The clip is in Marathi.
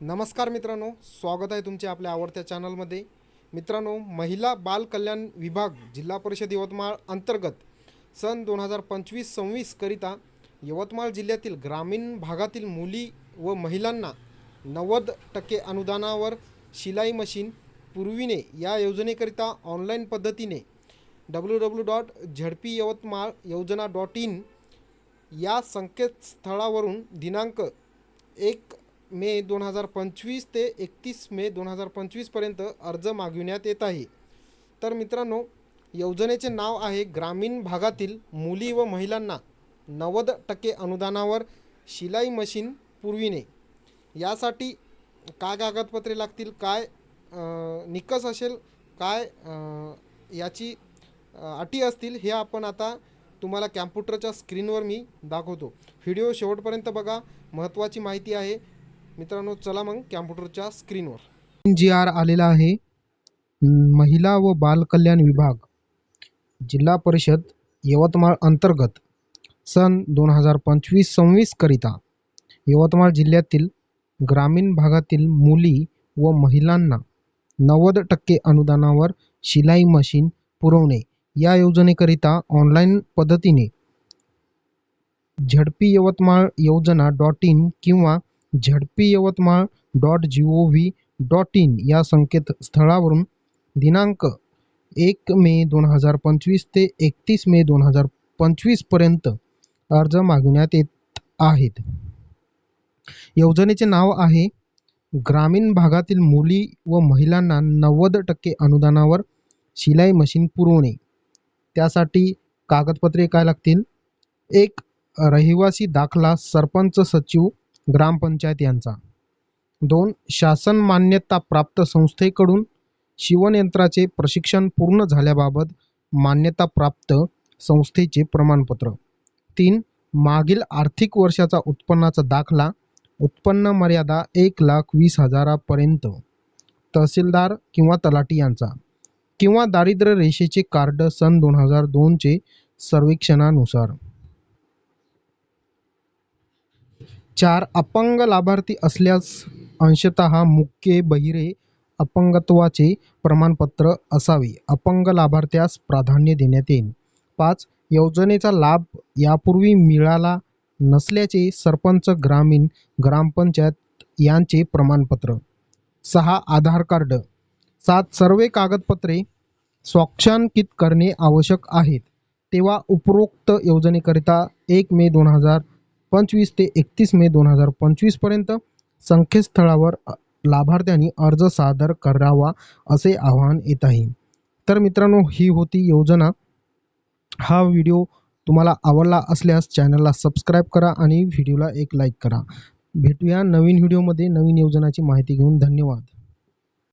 नमस्कार मित्रांनो स्वागत आहे तुमचे आपल्या आवडत्या चॅनलमध्ये. मित्रांनो महिला बाल कल्याण विभाग जिल्हा परिषद यवतमाळ अंतर्गत सन दोन हजार पंचवीस सव्वीसकरिता यवतमाळ जिल्ह्यातील ग्रामीण भागातील मुली व महिलांना नव्वद टक्के अनुदानावर शिलाई मशीन पूर्वीने या योजनेकरिता ऑनलाईन पद्धतीने W W dot ZP Yavatmal योजना डॉट इन या संकेतस्थळावरून दिनांक एक मे दोन हजार पंचवीस ते एकतीस मे दोन हजार पंचवीसपर्यंत अर्ज मागविण्यात येत आहे. तर मित्रांनो योजनेचे नाव आहे ग्रामीण भागातील मुली व महिलांना नव्वद टक्के अनुदानावर शिलाई मशीन पुरविणे. यासाठी काय कागदपत्रे लागतील काय निकष असेल काय याची अटी असतील हे आपण आता तुम्हाला कॅम्प्युटरच्या स्क्रीनवर मी दाखवतो. व्हिडिओ शेवटपर्यंत बघा महत्त्वाची माहिती आहे. मित्रांनो चला मग कॅम्प्युटरच्या स्क्रीनवर. जी आर आलेला आहे. महिला व बाल कल्याण विभाग जिल्हा परिषद यवतमाळ अंतर्गत सन दोन हजार पंचवीस सव्वीसकरिता यवतमाळ जिल्ह्यातील ग्रामीण भागातील मुली व महिलांना नव्वद टक्के अनुदानावर शिलाई मशीन पुरवणे या योजनेकरिता ऑनलाईन पद्धतीने झडपी यवतमाळ योजना डॉट इन किंवा झडपी Yavatmal dot G O V dot in या संकेतस्थळावरून दिनांक एक मे दोन हजार पंचवीस ते एकतीस मे दोन हजार पंचवीसपर्यंत अर्ज मागवण्यात येत आहेत. योजनेचे नाव आहे ग्रामीण भागातील मुली व महिलांना नव्वद टक्के अनुदानावर शिलाई मशीन पुरवणे. त्यासाठी कागदपत्रे काय लागतील? एक रहिवासी दाखला सरपंच सचिव ग्रामपंचायत यांचा. दोन शासन मान्यता प्राप्त संस्थेकडून शिवणयंत्राचे प्रशिक्षण पूर्ण झाल्याबाबत मान्यता प्राप्त संस्थेचे प्रमाणपत्र. तीन मागील आर्थिक वर्षाचा उत्पन्नाचा दाखला उत्पन्न मर्यादा एक लाख वीस हजारापर्यंत. तहसीलदार किंवा तलाठी यांचा. किंवा दारिद्र्य रेषेचे कार्ड सन दोन हजार दोनचे सर्वेक्षणानुसार. चार अपंग लाभार्थी असल्यास अंशतः मुख्य बहिरे अपंगत्वाचे प्रमाणपत्र असावे. अपंग लाभार्थ्यास प्राधान्य देण्यात येईल. पाच योजनेचा लाभ यापूर्वी मिळाला नसल्याचे सरपंच ग्रामीण ग्रामपंचायत यांचे प्रमाणपत्र. सहा आधार कार्ड. सात सर्व कागदपत्रे स्वाक्षांकित करणे आवश्यक आहेत. तेव्हा उपरोक्त योजनेकरिता एक मे दोन हजार पंचवीस ते एकतीस मे दोन हजार पंचवीसपर्यंत संकेतस्थळावर लाभार्थ्यांनी अर्ज सादर करावा असे आवाहन येत आहे. तर मित्रांनो ही होती योजना. हा व्हिडिओ तुम्हाला आवडला असल्यास चॅनलला सबस्क्राईब करा आणि व्हिडिओला एक लाईक करा. भेटूया नवीन व्हिडिओमध्ये नवीन योजनाची माहिती घेऊन धन्यवाद.